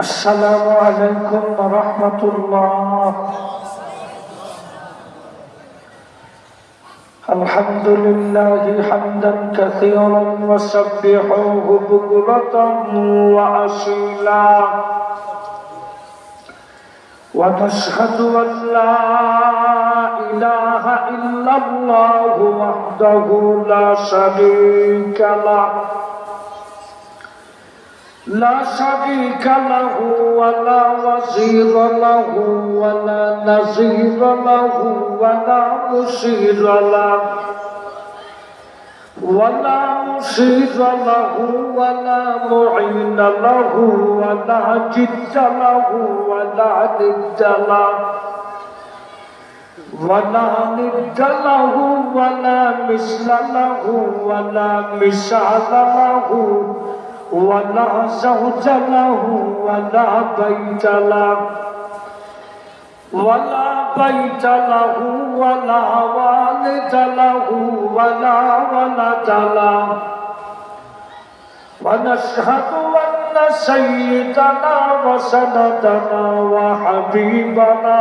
السلام عليكم ورحمة الله. الحمد لله حمدا كثيرا وسبحوه بكرة وأصيلا. ونشهد أن لا إله إلا الله وحده لا شريك له. لا شريك له ولا وزير له ولا نظير له ولا مشير له. ولا مشير له ولا معين له ولا جد له ولا ند له. ولا ند له ولا مثل له ولا مثال له. ولا زوج له ولا بيت له. ولا بيت له ولا والد له ولا ولد له. ونشهد أن سيدنا وسندنا وحبيبنا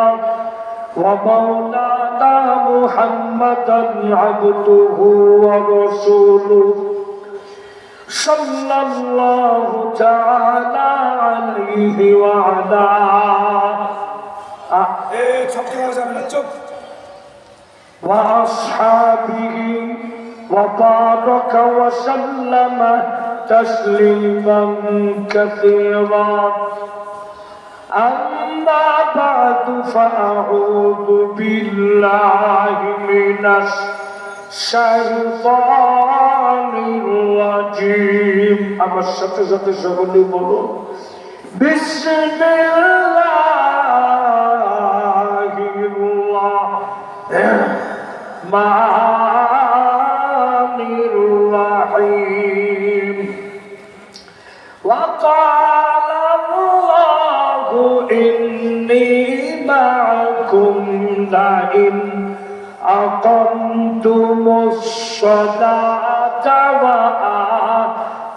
ومولانا محمدا عبده ورسوله. صلى الله تعالى عليه وعلى وأصحابه وبارك وسلم تسليما كثيرا. أما بعد فأعوذ بالله من الشيطان আমার সাথে সাথে সকলে বলো বিশ্ববিল্লাহ মা أقمتم الصلاة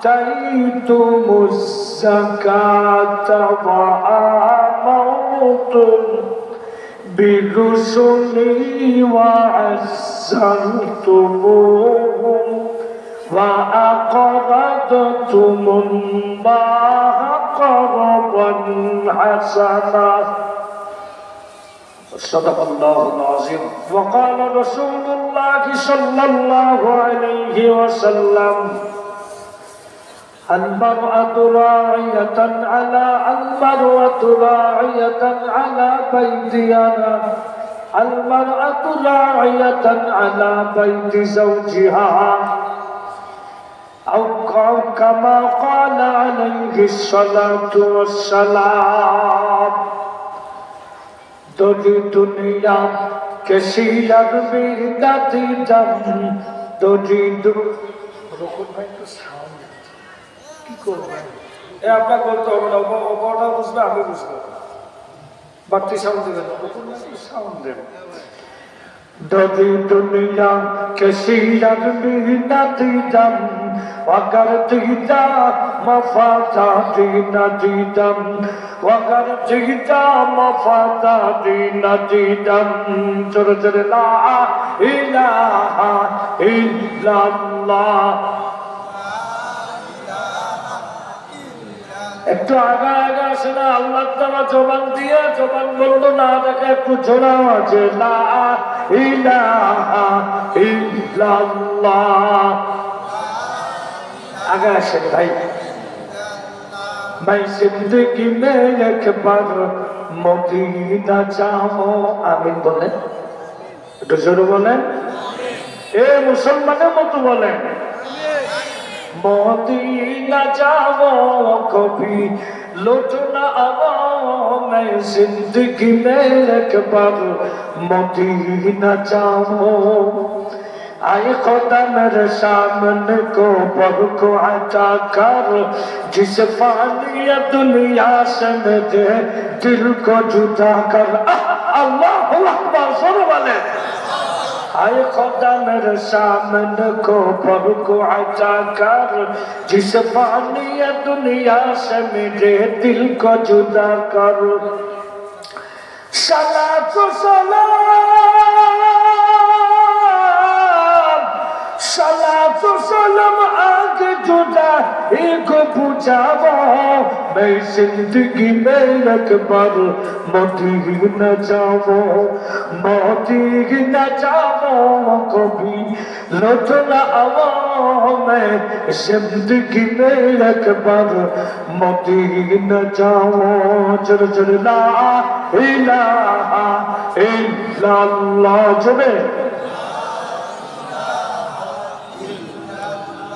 وآتيتم الزكاة وآمرتم برسلي وعزرتموهم وأقرضتم الله قرضا حسنا صدق الله العظيم. وقال رسول الله صلى الله عليه وسلم المرأة راعية على المرأة راعية على بيتها. المرأة راعية على بيت زوجها. أو كما قال عليه الصلاة والسلام তোরি দুনিয়া, কেসি লাগবে দাদি দাম? তোরি রকম ভাই তো সাউন্ড কি করবে এ, আপনার বলতে হবে না অপরটা বুঝবে, আমি বুঝব। বাড়তি সাউন্ড দেবেন সাউন্ড দেবেন দদি দুনিয়া, কেসি লাগবে দাদি দাম? وقرتهدا مفاتاتنا جيدا وقرتهدا مفاتاتنا جيدا جر لا إله إلا الله একটু আগা আগা আসে না আল্লাহ তারা জবান দিয়ে জবান বলল না দেখে একটু জোড়া আছে না ইলাহা ইল্লাল্লাহ আগে আসেন ভাই मैं जिंदगी में एक बार মদিনা যাবো আমিন বলেন একটু জোরে বলেন এ মুসলমানের মতো বলেন মদিনা যাবো কবি লুট না আবো मैं जिंदगी में एक बार मदीना जाऊं آئی خدا میرے سامن کو بہ کو عطا کر۔ جس فانی دنیا سے میں دے دل کو جدا کر۔ اللہ اکبر، سنو والے۔ آئی خدا میرے سامن کو بہ کو عطا کر۔ جس فانی دنیا سے میں دے دل کو جدا کر۔ سلام تو سلام۔ সালাতু সালাম আগ জুদা এক পুজাবো মে জিন্দগি মে একবার মদিনা যাব মদিনা যাব। কবি লুটনা আওয়া মে জিন্দগি মে একবার মদিনা যাব। চল চল লা ইলাহা ইল্লাল্লাহ জবে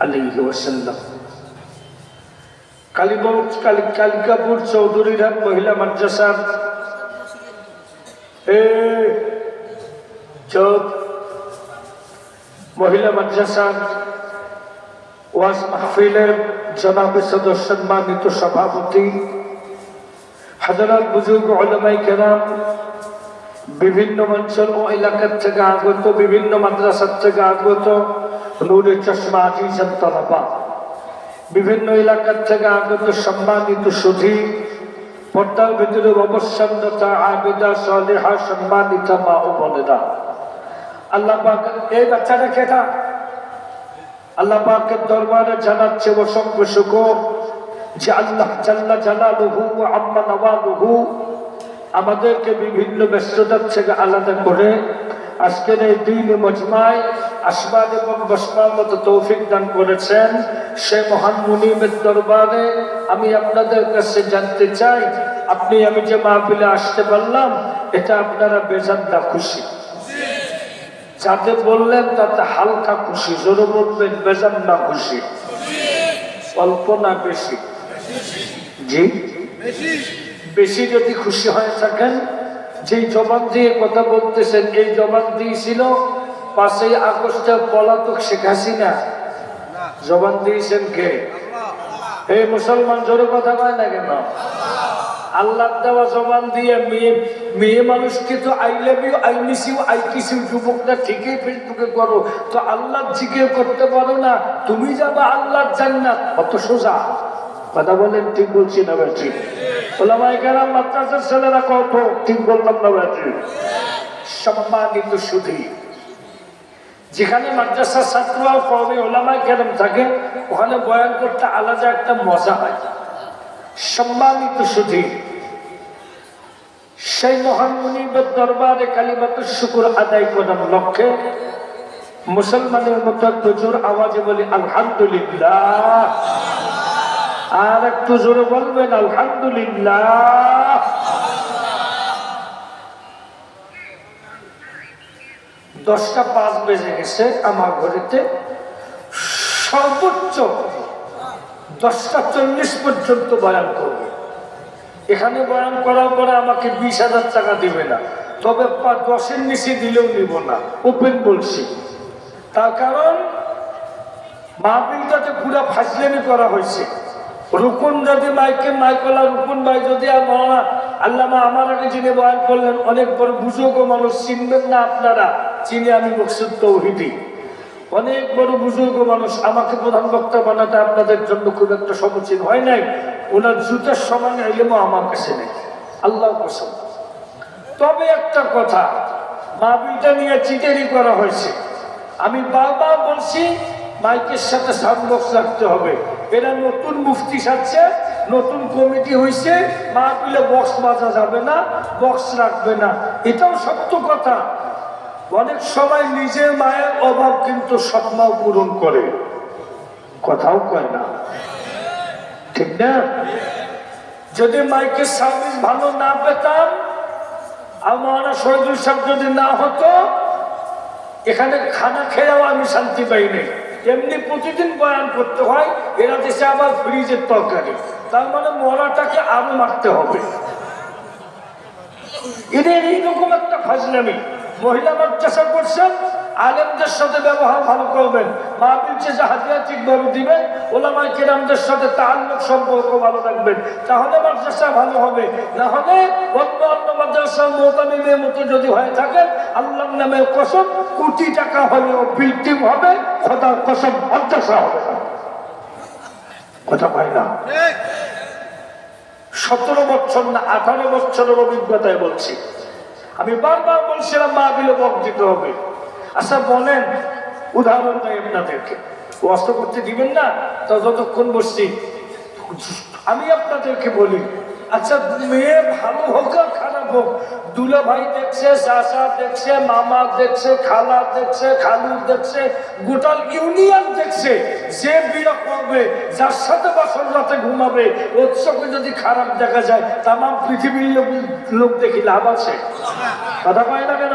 সাল্লাল্লাহু আলাইহি ওয়াসাল্লাম। কালীগঞ্জ কালী কালিকাপুর চৌধুরীরহাট মহিলা মাদ্রাসার মহিলা মাদ্রাসার ওয়াজ মাহফিলের জনাবে সদস্য সম্মানিত সভাপতি। হাজারাত বুজুর্গ ওলামাই কেরাম। বিভিন্ন অঞ্চল ও এলাকার থেকে আগত, বিভিন্ন মাদ্রাসার থেকে আগত। নূরের চশমা আজিজান তলাবা বিভিন্ন এলাকার থেকে আগত সম্মানিত সুধী, পর্দার ভিতরে অবসন্নতা, আবেদা, সলেহা সম্মানিতা মা ও বোনেরা। আল্লাহ পাক এই বাচ্চাটা কেটা আল্লাহ পাকের দরবারে জানাচ্ছে অসংখ্য শুকর যে আল্লাহ জাল্লা জালালুহু আম্মা নওয়ালুহু আমাদেরকে বিভিন্ন ব্যস্ততার থেকে আলাদা করে আজকের এই দিন মজমায় আসবাদ এবং বসবার মতো তৌফিক দান করেছেন সে মহান মুনিমের দরবারে। আমি আপনাদের কাছে জানতে চাই, আপনি আমি যে মাহফিলে আসতে পারলাম, এটা আপনারা বেজান না খুশি? যাতে বললেন তাতে হালকা খুশি, জোরে বলবেন বেজান না খুশি। অল্প না বেশি? জি? বেশি যদি খুশি হয়ে থাকেন, যেই জবান দিয়ে কথা বলতেছেন, এই জবান দিয়েছিল পাঁচই আগস্টে পলাতক শেখ হাসিনা। জবান দিয়েছেন কে? এই মুসলমান, জোরে কথা কয় না কেন? আল্লাহ দেওয়া জবান দিয়ে মেয়ে মেয়ে মানুষকে তো I love you I miss you I kiss you যুবকটা ঠিকই ফেসবুকে করো। তো আল্লাহ জিজ্ঞেস করতে পারো না, তুমি যাবা আল্লাহ জান্নাত। অত সোজা। কথা বলেন, ঠিক বলছি না বেশি ওলামাই গেলাম মাদ্রাসার ছেলেরা কত? ঠিক বললাম না বেশি সম্মানিত সুধী যেখানে মাদ্রাসার ছাত্ররা পড়বে ওলামায় কেরম থাকে, ওখানে বয়ান করতে আলাদা একটা মজা হয়। সম্মানিত সুধী, সেই মহান মুনিবের দরবারে কালিমাতুর শুকুর আদায় করার লক্ষ্যে মুসলমানের মতো জোর আওয়াজে বলি, আলহামদুলিল্লাহ। আর একটু জোরে বলবেন, আলহামদুলিল্লাহ। দশটা পাঁচ বেজে গেছে আমার ঘরেতে সর্বোচ্চ দশটা চল্লিশ পর্যন্ত বয়ান করবে। এখানে বয়ান করার পরে আমাকে বিশ হাজার টাকা দিবে না। তবে দশের নিচে দিলেও নিব না। ওপেন বলছি। তার কারণ মাহফিলটাতে পুরা ফাজলেমি করা হয়েছে। রুকুন যদি মাইকে মাইকলা, রুকুন ভাই যদি আর মৌলানা আল্লামা আমার আগে যিনি বয়ান করলেন, অনেক বড় বুজুর্গ মানুষ চিনবেন না আপনারা। চিনি আমি মকসুদ তৌহিদি। অনেক বড় বুজুর্গ মানুষ, আমাকে প্রধান বক্তা বানাতে আপনাদের জন্য খুব একটা সমীচীন হয় নাই। ওনার জুতের সমান এলেমও আমার কাছে নেই। আল্লাহ পছন্দ তবে একটা কথা মাহবিলটা নিয়ে চিটারি করা হয়েছে। আমি বারবার বলছি, মাইকের সাথে সাউন্ড বক্স রাখতে হবে। এরা নতুন মুফতি সাজছে, নতুন কমিটি হয়েছে মাহফিলে বক্স বাজা যাবে না, বক্স রাখবে না। এটাও সত্য কথা। অনেক সময় নিজের মায়ের অভাব কিন্তু স্বপ্নও পূরণ করে। কথাও কয় না। ঠিক না? যদি মাইকের সার্ভিস ভালো না পেতাম মহানা শহীদুল সাহেব যদি না হতো, এখানে খানা খেয়েও আমি শান্তি পাইনি। এমনি প্রতিদিন বয়ান করতে হয়, এরা দেশে আবার ফ্রিজের তরকারি। তার মানে মরাটাকে আরও মারতে হবে। এদের এইরকম একটা ফাজলামি। মহিলা মাদ্রাসা করছেন আলেমদের সাথে ব্যবহার ভালো করবেন। মা মাহবিল চেষে হাতিয়া ঠিকভাবে দিবেন ওলামাই কেরামদের সাথে তাল্লুক সম্পর্ক ভালো রাখবেন। তাহলে মাদ্রাসা ভালো হবে। না হলে অন্য অন্য মাদ্রাসা মোতামিমের মতো যদি হয়ে থাকেন আল্লাহ নামে কসম কোটি টাকা হলেও বিল্ডিং হবে খোদার কসম মাদ্রাসা হবে কথা পাই না? সতেরো বছর না আঠারো বছরের অভিজ্ঞতায় বলছি। বারবার বলছিলাম, মা বিলে বক দিতে হবে। আচ্ছা বলেন, উদাহরণ দেয় আপনাদেরকে। অস্ত্র করতে দিবেন না, তো যতক্ষণ বসছি। আমি আপনাদেরকে বলি আচ্ছা মেয়ে ভালো হোক আর যদি খারাপ দেখা যায় তাম পৃথিবীর লোক দেখি লাভ আছে। কথা পায় না কেন?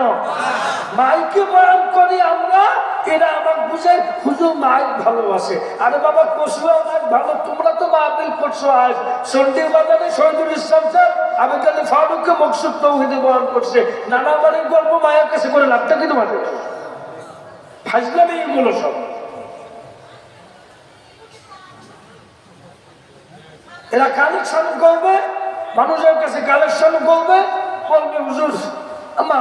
মাইকে বয়ান করি আমরা, এরা আমার বুঝে হুজুর, মাইক ভালোবাসে আরে বাবা, কসুয়া মাইক ভালো, তোমরা তো মাহবিল করছ আজ। সন্ধ্যে বাজারে শহীদুল ইসলাম আমি তাহলে ফারুককে মকসুদ তৌহিদে বয়ান করছে। নানা বাড়ির গল্প মায়ের কাছে করে লাভটা কি তোমাদের ফাজলামি এগুলো সব। এরা কালেকশন করবে, মানুষের কাছে কালেকশন করবে। বলবে, হুজুর, আমার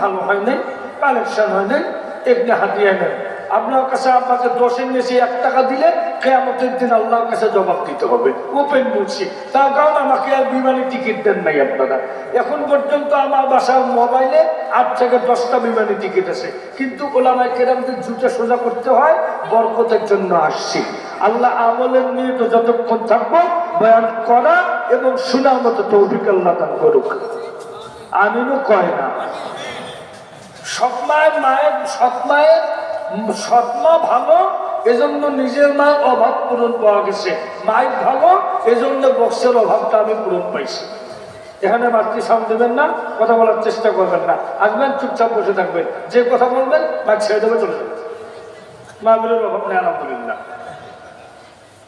ভালো হয় নাই কালেকশন হয় নাই, এগুলো হাতিয়ে নেন। আপনার কাছে আপনাকে দশের নিচে এক টাকা দিলে কেয়ামতের দিন আল্লাহর কাছে জবাব দিতে হবে। ওপেন বলছি তার কারণ আমাকে আর বিমানের টিকিট দেন নাই আপনারা। এখন পর্যন্ত আমার বাসার মোবাইলে আট থেকে দশটা বিমানের টিকিট আছে। কিন্তু ওলামাই কেরামদের জুটে সোজা করতে হয়, বরকতের জন্য আসছি। আল্লাহ আমলের নিয়ে তো যতক্ষণ থাকব, বয়ান করা এবং শোনার মতো তৌফিক আল্লাহ দান করুক। আমিনও কয় না। সৎ মায়ের মায়ের মায়ের সৎমা ভালো, এজন্য নিজের মায়ের অভাব পূরণ পাওয়া গেছে। মায়ের ভালো, এজন্য বক্সের অভাবটা আমি পূরণ পাইছি। এখানে মাতৃ সাউন্ড দেবেন না, কথা বলার চেষ্টা করবেন না। আসবেন, চুপচাপ বসে থাকবেন। যে কথা বলবেন মাইক ছেড়ে দেবে, চলে যাবে। মাহবিলের অভাব নেই, আলহামদুলিল্লাহ।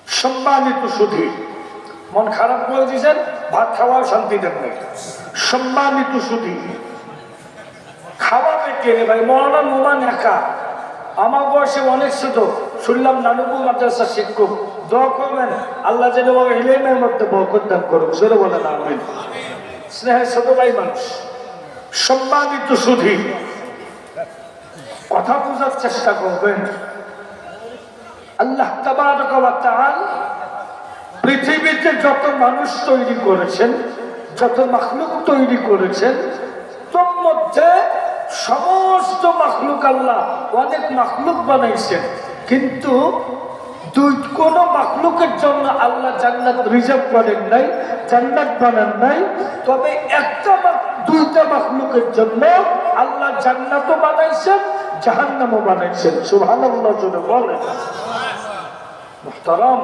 সম্মানিত সুধী, মন খারাপ করে দিয়েছেন, ভাত খাওয়াও শান্তি দেন নাই। সম্মানিত সুধী, খাওয়াবে কে ভাই? মরানা নোমান একা। আমার বয়সে অনেক ছোট শুনলাম নানুপুর মাদ্রাসা শিক্ষক। দোয়া করবেন, আল্লাহ যেন হিলেমের মধ্যে বরকত করুক। সেটা বলে না আমিন। স্নেহের ছোট ভাই মানুষ, সম্মানিত সুধী। কথা বোঝার চেষ্টা করবেন। আল্লাহ ওয়া পৃথিবীতে যত মানুষ তৈরি করেছেন, যত মাখলুক তৈরি করেছেন, তোর মধ্যে সমস্ত মাখলুক আল্লাহ অনেক মাখলুক বানাইছেন। কিন্তু দুই কোন মাখলুকের জন্য আল্লাহ জান্নাত রিজার্ভ করেন নাই, জান্নাত বানান নাই। তবে একটা দুইটা মাখলুকের জন্য আল্লাহ জান্নাতও বানাইছেন, জাহান্নামও বানাইছেন। সুবহানাল্লাহ জন্য বলেন। মুহতারাম,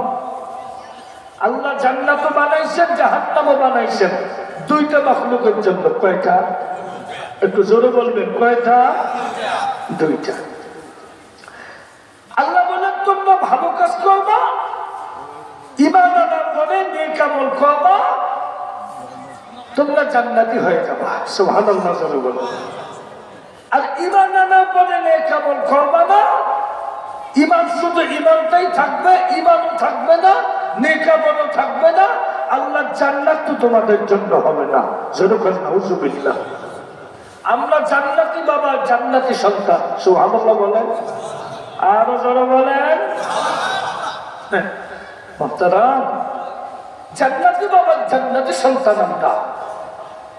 আল্লাহ জান্নাত বানাইছেন, জাহান্নামও বানাইছেন। দুইটা মাখলুকের জন্য কয়টা? একটু জোরে বলবেন, কয়টা? দুইটা। আল্লাহ বলেন, তোমরা ভালো কাজ করবা ইমান আনার পরে নেক আমল করবা, তোমরা জান্নাতি হয়ে যাবা। সুবহানাল্লাহ, জোরে বলো আর ইমান আনার পরে নেক আমল করবা না ইমান শুধু ইমানটাই থাকবে ইমানও থাকবে না নেকামনও থাকবে না, আল্লাহ জান্নাত তো তোমাদের জন্য হবে না। যেরকম নাউজুবিল্লাহ। আমরা জান্নাতি বাবা, জান্নাতি সন্তান। সুবহানাল্লাহ বলেন। আরও জোরে বলেন। বাবা আমরা।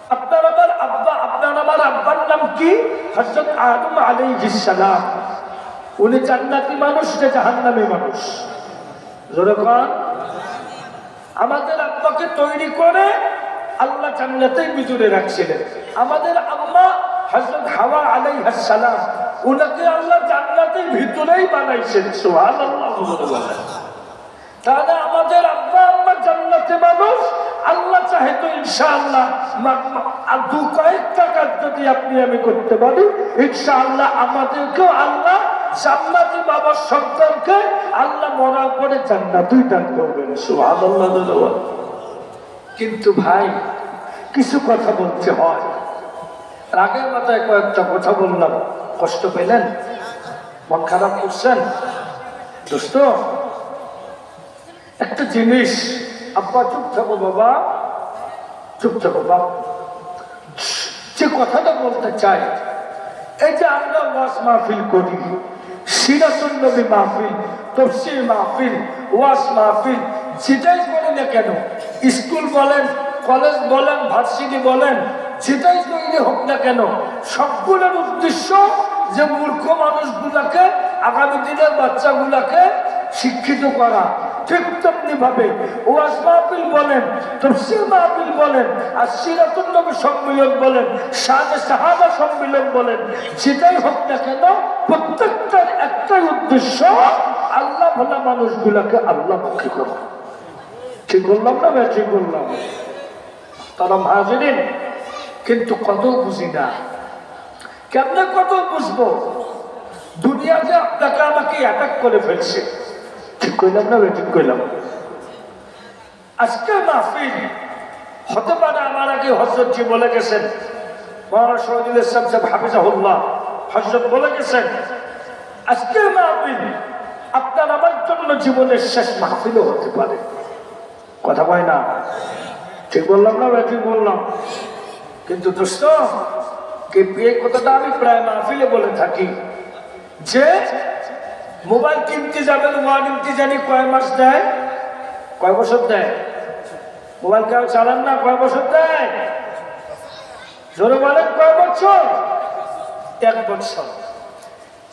আপনার আমার আব্বা, আপনার আমার আব্বার নাম কি? উনি মানুষ জাহান্নামী মানুষ। আমাদের আব্বাকে তৈরি করে আল্লাহ জান্নাতেই ভিতরে রাখছিলেন। আমাদের আম্মা হযরত হাওয়া আলাইহিস সালাম, উনাকে আল্লাহ জান্নাতের ভিতরেই বানাইছেন বলে তাহলে আমাদের আব্বা আম্মা জান্নাতে মানুষ, আল্লাহ চাহে তো ইনশাআল্লাহ দু কয়েক টাকার যদি আপনি আমি করতে পারি, ইনশাআল্লাহ আমাদেরকেও আল্লাহ জান্নাতি বাবার সন্তানকে আল্লাহ মরার পরে জান্নাতুই দান করবেন, সুবহানাল্লাহ। কিন্তু ভাই, কিছু কথা বলতে হয় রাগের মাথায় কয়েকটা কথা বললাম। কষ্ট পেলেন? মন খারাপ করছেন? দোস্ত একটা জিনিস, আব্বা, চুপ থাকো বাবা। চুপ থাকো বাবা। যে কথাটা বলতে চাই, এই যে আমরা ওয়াজ মাহফিল করি সিরাতুল নবী মাহফিল, তফসির মাহফিল, ওয়াজ মাহফিল, যেটাই করি না কেন, স্কুল বলেন, কলেজ বলেন, ভার্সিটি বলেন যেটাই তৈরি হোক না কেন সবগুলোর উদ্দেশ্য যে মূর্খ মানুষগুলাকে, আগামী দিনের বাচ্চাগুলাকে শিক্ষিত করা। ঠিক তেমনি ভাবে ওয়াজ মাহফিল বলেন, তফসির মাহফিল বলেন, আর সিরাতুল নবী সম্মিলন বলেন শাহে সাহাবা সম্মিলন বলেন, যেটাই হোক না কেন, প্রত্যেকটার একটাই উদ্দেশ্য আল্লাহ ভোলা মানুষগুলাকে আল্লাহ মুখী করা। ঠিক বললাম না ঠিক বললাম। তারা হাজিরিন কিন্তু কত বুঝি না। কেমনে কত বুঝব? দুনিয়া যে আপনাকে আমাকে অ্যাটাক করে ফেলছে। ঠিক কইলাম না ঠিক কইলাম? আজকে মাহফিল হতে পারে আমার আগে হজরতজি বলে গেছেন। মহারাজ শহীদুল ইসলাম সাহেব হাফিজাহুল্লাহ হজরত বলে গেছেন, আজকে মাহফিল আপনার আমার জন্য জীবনের শেষ মাহফিলও হতে পারে। কথা কয় না। ঠিক বললাম না ঠিক বললাম? কিন্তু দোস্ত কে এই কথাটা আমি প্রায় মাহফিলে বলে থাকি। যে মোবাইল কিনতে যাবেন ওয়ারেন্টি জানি কয় মাস দেয়? কয় বছর দেয়? মোবাইল কেউ চালান না, কয় বছর দেয়? জোরে বলেন, কয় বছর? এক বছর।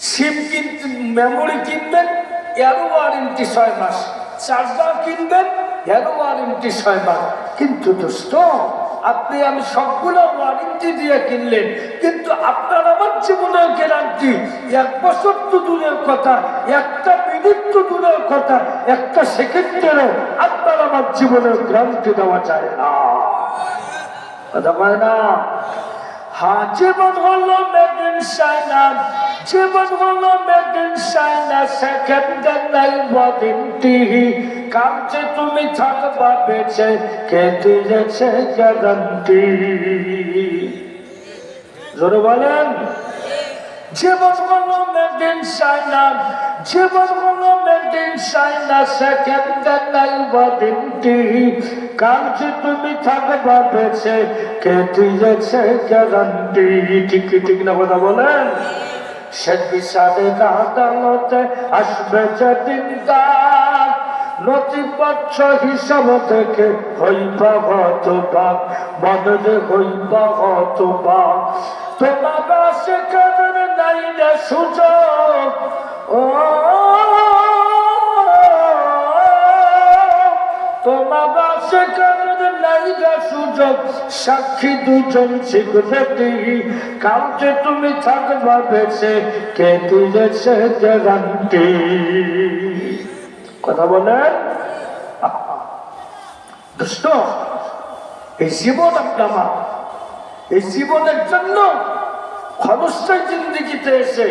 সিম কিনতে মেমোরি কিনবেন, এরও ওয়ারেন্টি ছয় মাস। চার্জার কিনবেন, এরও ওয়ারেন্টি ছয় মাস। কিন্তু দোস্ত আপনি আমি সবগুলো ওয়ারেন্টি দিয়ে কিনলেন, কিন্তু আপনার আমার জীবনের গ্যারান্টি, এক বছর তো দূরের কথা, একটা মিনিট তো দূরের কথা, একটা সেকেন্ডেরও আপনার আমার জীবনের গ্যারান্টি দেওয়া যায় না। কথা না? হ্যাঁ জীবন হলো মেদিন সাইনা জীবন হলো মেদিন সাইনা সেকেন্ডে নাই বদিনটি কামছে তুমি থাকবা বেঁচে, কে দিয়েছে গ্যারান্টি জোরে বলেন। জীবন হলো মেদিন সাইনা জীবন মেদিন সাইনা সেকেন্ডে নাই বদিনটি কামছে তুমি থাকবা বেঁচে, কে দিয়েছে গ্যারান্টি? ঠিক ঠিক না কথা বলেন? সে বিচারের আদালতে আসবে যেদিন তার নথিপত্র হিসাব থেকে হইবা হতবা মনে হইবা হতবা। তোমার কেমন নাই রে সুযোগ। সাক্ষী দুজন কাউকে তুমি থাকবা বেছে কে গ্যারান্টি কথা বলেন এই জীবন আপনার। এই জীবনের জন্য ক্ষণস্থায়ী জিন্দিগিতে এসে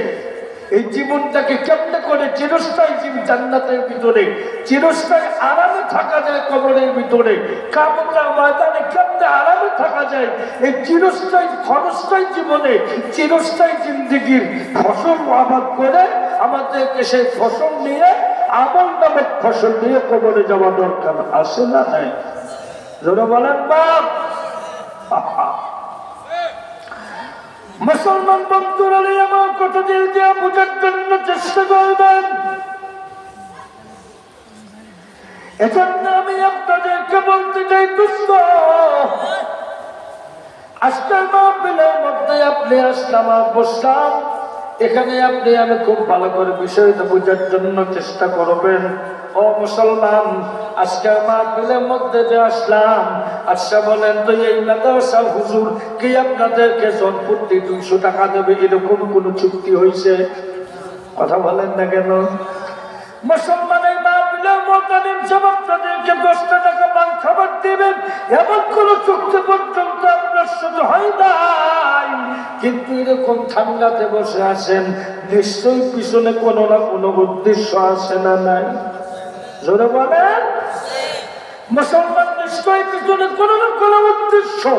এই জীবনটাকে কেমনে করে চিরস্থায়ী জান্নাতের ভিতরে, চিরস্থায়ী আরামে থাকা যায় কবরের ভিতরে কামটা ময়দানে কেমনে আরামে থাকা যায় এই চিরস্থায়ী, ক্ষণস্থায়ী জীবনে, চিরস্থায়ী জিন্দিগির ফসল আবাদ করে আমাদেরকে সেই ফসল নিয়ে, আমল নামক ফসল নিয়ে কবরে যাওয়া দরকার আছে না নাই জোরে বলেন বাপ। মুসলমান বন্ধুরা আমার কথা দিল দিয়ে বোঝার জন্য চেষ্টা করবেন। এজন্য আমি আপনাদেরকে বলতে চাই, দুঃস্থ। আজকের মাহফিলের মধ্যে আপনি আসলাম আর বসলাম। এখানে আপনি আমি খুব ভালো করে বিষয়টা বোঝার জন্য চেষ্টা করবেন। ও মুসলমান, আজকে আমার বিলের মধ্যে যে আসলাম আচ্ছা বলেন তো, এই মাদ্রাসা হুজুর কি আপনাদেরকে জনপ্রতি দুইশো টাকা দেবে? এরকম কোনো চুক্তি হয়েছে? কথা বলেন না কেন? মুসলমানের মা বিলের মতানিম জবাব তাদেরকে দশটা টাকা পান খাবার দিবেন। এমন কোন চুক্তি পর্যন্ত হয় নাই। কিন্তু এরকম ঠান্ডাতে বসে আছেন, নিশ্চয়ই পিছনে কোনো না কোনো উদ্দেশ্য আছে না নাই? জোরে বলেন। মুসলমান নিশ্চয়ই পিছনে কোনো না কোনো উদ্দেশ্য।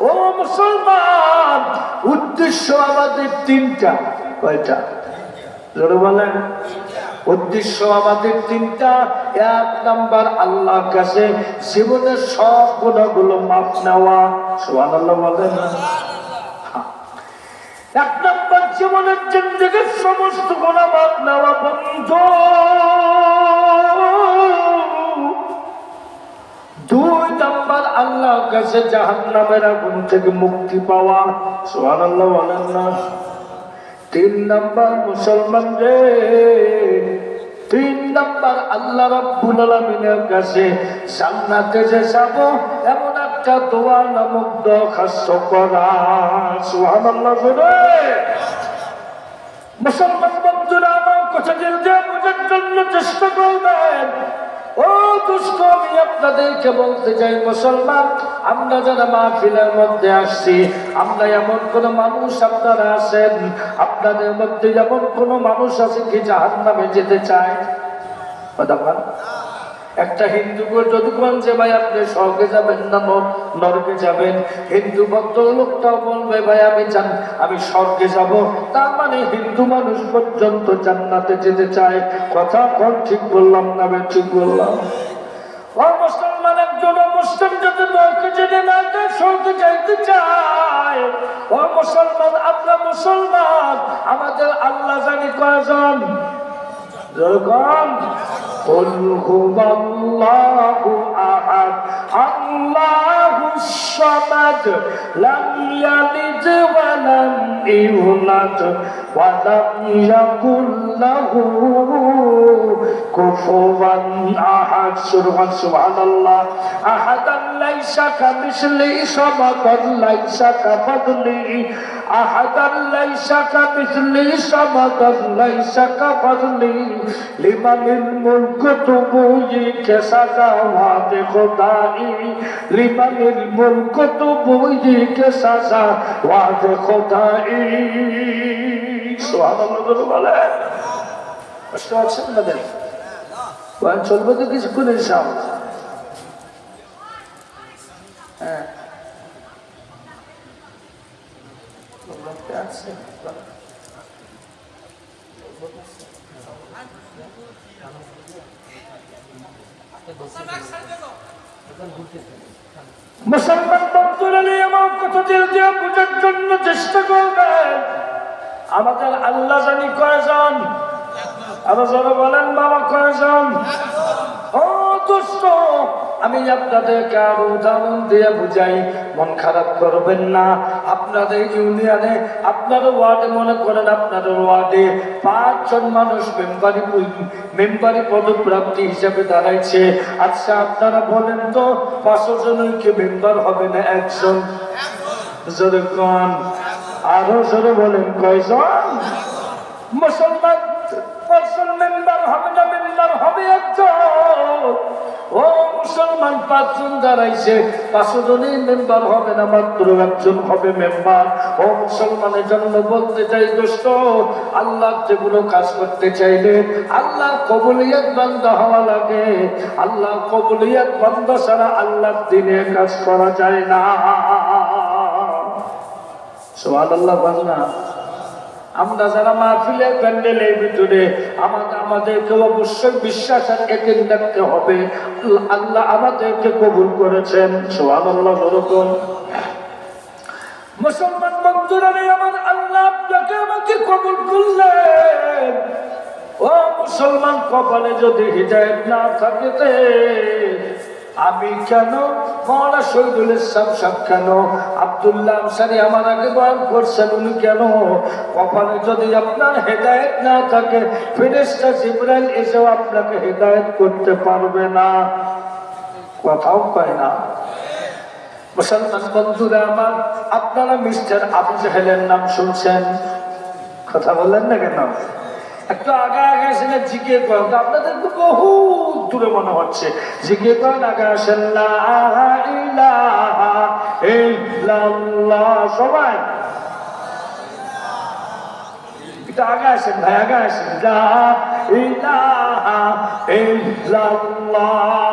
ও মুসলমান, উদ্দেশ্য আমাদের তিনটা। কয়টা? জোরে বলেন। উদ্দেশ্য আমাদের তিনটা। এক নাম্বার আল্লাহর কাছে জীবনের সব গুণাগুলো মাপ নেওয়া। সোহান আল্লাহ বলেন। হ্যাঁ। এক নম্বর জীবনের জিন্দগির সমস্ত গুণা মাপ নেওয়া, বন্ধ। দুই নাম্বার আল্লাহর কাছে জাহান্নামের আগুন থেকে মুক্তি পাওয়া। সোহান আল্লাহ বলেন না। তিন নাম্বার মুসলমান রে। তিন নাম্বার আল্লাহ রাব্বুল আলামিনের কাছে জান্নাতে যে যাব, এমন একটা দোয়া নামক দরখাস্ত করা। সুবহানাল্লাহ জোরে মুসলমান বন্ধুরা, আমার কথা যে বোঝার জন্য চেষ্টা করবেন ও দুষ্ট, আমি আপনাদেরকে বলতে চাই, মুসলমান, আমরা যারা মাহফিলের মধ্যে আসছি, আমরা এমন কোন মানুষ আপনারা আছেন আপনাদের মধ্যে এমন কোন মানুষ আছে কি জাহান নামে যেতে চায় কথা বল। একটা হিন্দু কোন যে ভাই আপনি স্বর্গে যাবেন না নর- নরকে যাবেন, হিন্দু ভক্ত লোকটাও বলবে, ভাই, আমি জান আমি স্বর্গে যাব। তার মানে হিন্দু মানুষ পর্যন্ত জান্নাতে যেতে চায়। কথা কোন ঠিক বললাম না আমি ঠিক বললাম। মুসলমান, একজন মুসলিম যদি না চায় ও মুসলমান মুসলমান, আমাদের আল্লাহ জানি কয়জন? قل هو الله أحد الله الصمد لم يلد ولم يولد ولم يكن له كفوا أحد سبحان سبحان الله أحدا ليس كمثله صمدا ليس كفضله أحدا ليس كمثله صمدا ليس كفضله لمن الملك تبوي كسزاوات خدائي لمن الملك تبوي كسزاوات خدائي سبحان الله বলে কষ্ট আছে আপনাদের ওয়ান চলবে তো কিছুক্ষণ হিসাব হ্যাঁ আছে মুসলমান বন্ধুরা আমার কথা দিল দিয়ে বোঝার জন্য চেষ্টা করবেন আমাদের আল্লাহ জানি কয়জন? আবার যারা বলেন বাবা কয়জন? আমি আপনাদেরকে আরও উদাহরণ দিয়ে বুঝাই। মন খারাপ করবেন না। আপনাদের ইউনিয়নে, আপনার ওয়ার্ডে, মনে করেন আপনার ওয়ার্ডে পাঁচজন মানুষ মেম্বারি মেম্বারি পদপ্রাপ্তি হিসাবে দাঁড়াইছে। আচ্ছা আপনারা বলেন তো, পাঁচশো জনের কি মেম্বার হবে না একজন? জোরে কন। আরও জোরে বলেন, কয়জন? মুসলমান মেম্বার হবে না, মেম্বার হবে একজন। ও মুসলমান, পাঁচজন দাঁড়াইছে। পাঁচশো জনই মেম্বার হবে না, মাত্র একজন হবে মেম্বার। ও মুসলমানের জন্য বলতে চাই, দোস্ত, আল্লাহ যেগুলো কাজ করতে চাইলে আল্লাহ কবলিয়াত বান্দা হওয়া লাগে। আল্লাহ কবলিয়াত বান্দা ছাড়া আল্লাহ দিনে কাজ করা যায় না। সোহান আল্লাহ বান্দা। আমরা যারা মাহফিলের প্যান্ডেলের ভিতরে, আমাদের, আমাদেরকে অবশ্যই বিশ্বাস আর একে রাখতে হবে। আল্লাহ- আমাদেরকে কবুল করেছেন। সোহান আল্লাহ ওরকম মুসলমান বন্ধুরা আমার আল্লাহ আপনাকে আমাকে কবুল করলেন। ও মুসলমান, কপালে যদি হৃদয়ত না থাকিতে আমি কেন? মৌলা শহীদুল ইসলাম সাহেব কেন? আবদুল্লাহ আনসারি আমার আগে বয়ান করছেন, উনি কেন? কপালে যদি আপনার হেদায়েত না থাকে ফেরেস্তা জিব্রাইল এসেও আপনাকে হেদায়েত করতে পারবে না। কথাও পায় না। মুসলমান বন্ধুরা আমার, আপনারা মিস্টার আবু জাহেলের নাম শুনছেন? কথা বললেন না কেন? একটু আগে আগে আসেন জিজ্ঞেস করেন। তো আপনাদের তো বহু দূরে মনে হচ্ছে। জিজ্ঞেস করেন আগে সবাই। একটু আগে আসেন ভাই আগে আসেন। ইলাহা ইল্লাল্লাহ।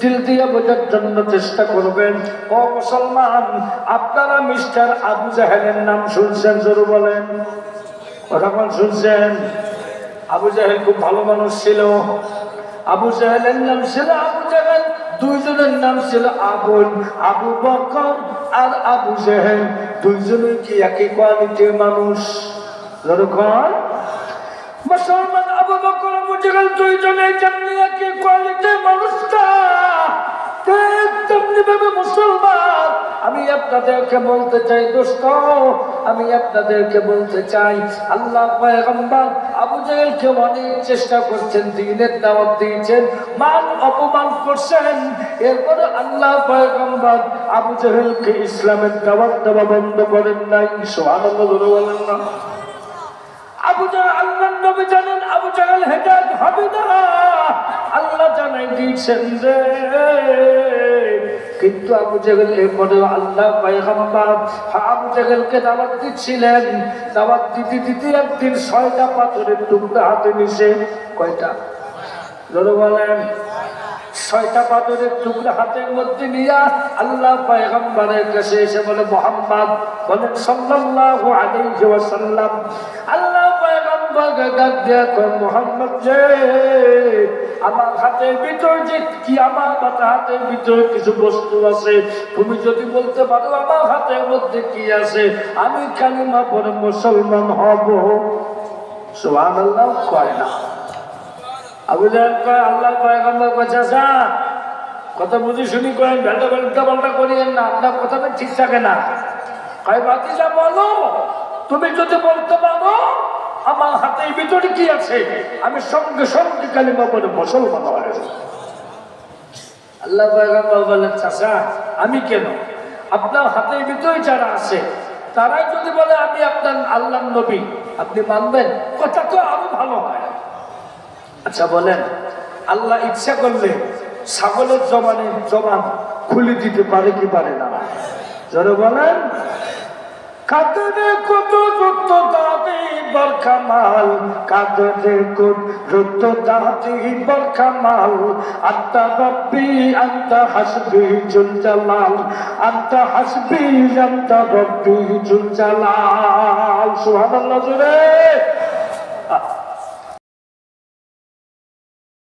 দিল দিয়ে বোঝার জন্য চেষ্টা করবেন। ও মুসলমান, আপনারা মিস্টার আবু জাহেলের নাম শুনছেন, জোর বলেন। কথা শুনছেন? আবু জাহেল খুব ভালো মানুষ ছিল। আবু জাহেলের নাম ছিল আবু জাহেল, দুইজনের নাম ছিল আবুল আবু বকর আর আবু জাহেল। দুইজনের কি একই কোয়ালিটির মানুষ? যেরকম মুসলমান আবু বকর দুইজনে কোয়ালিটির মানুষটা? আমি আপনাদেরকে বলতে চাই আল্লাহ অনেক চেষ্টা করছেন, দিনের দাওয়াত দিয়েছেন, মান অপমান করছেন। এরপরে ইসলামের দাওয়াত দেওয়া বন্ধ করেন নাই। সুবহানাল্লাহ বলে বলেন না। আবু জাহেল আল্লাহ নবী জানেন, আবু জাহেল হেদায়েত হবে না। আল্লাহ জানাই দিয়েছেন যে, কিন্তু আবু জাহেল এরপরে আল্লাহ পয়গম্বর আবু জাহেলকে দাওয়াত দিচ্ছিলেন। দাওয়াত দিতে দিতে একদিন ছয়টা পাথরের টুকরা হাতে নিছে। কয়টা? ধরো বলেন। ছয়টা পাথরের টুকরা হাতের মধ্যে নিয়ে আল্লাহ পয়গম্বরের কাছে এসে বলে, মোহাম্মদ, বলেন, সাল্লাল্লাহু আলাইহি ওয়াসাল্লাম। আল্লাহ যে হাতের যে কি হাতের কিছু বস্তু আছে। তুমি যদি বলতে পারো আমার হাতের মধ্যে কি আছে, আমি কালিমা পরে মুসলমান হব। সুবহানাল্লাহ কয় না। আবু কয়, আল্লাহ কয়, চাচা, কথা বুঝি শুনি করেন ভেটা ভেল্টা পাল্টা করিয়েন না, আপনার কথাটা ঠিক থাকে না। কয় বাতিজা বলো, তুমি যদি বলতে পারো আমার হাতের ভিতরে কি আছে? আমি সঙ্গে সঙ্গে কালিমা বলে মুসলমান হয়ে। আল্লাহ বলেন চাচা, আমি কেন? আপনার হাতের ভিতরে যারা আছে, তারাই যদি বলে আমি আপনার আল্লাহ নবী, আপনি মানবেন? কথা তো আরও ভালো হয়। আচ্ছা বলেন, আল্লাহ ইচ্ছা করলে ছাগলের জবানের জবান খুলে দিতে পারে কি পারে না? যারা বলেন। কাদের কত রক্ত দাদি বরখামাল কাদরে কত রক্ত দাদি বরখামাল আন্তা রব্বি আন্তা হাসবি, জুল জালাল। আন্তা হাসবি আন্তা রব্বি, জুল সুবহানাল্লাহ, জোরে।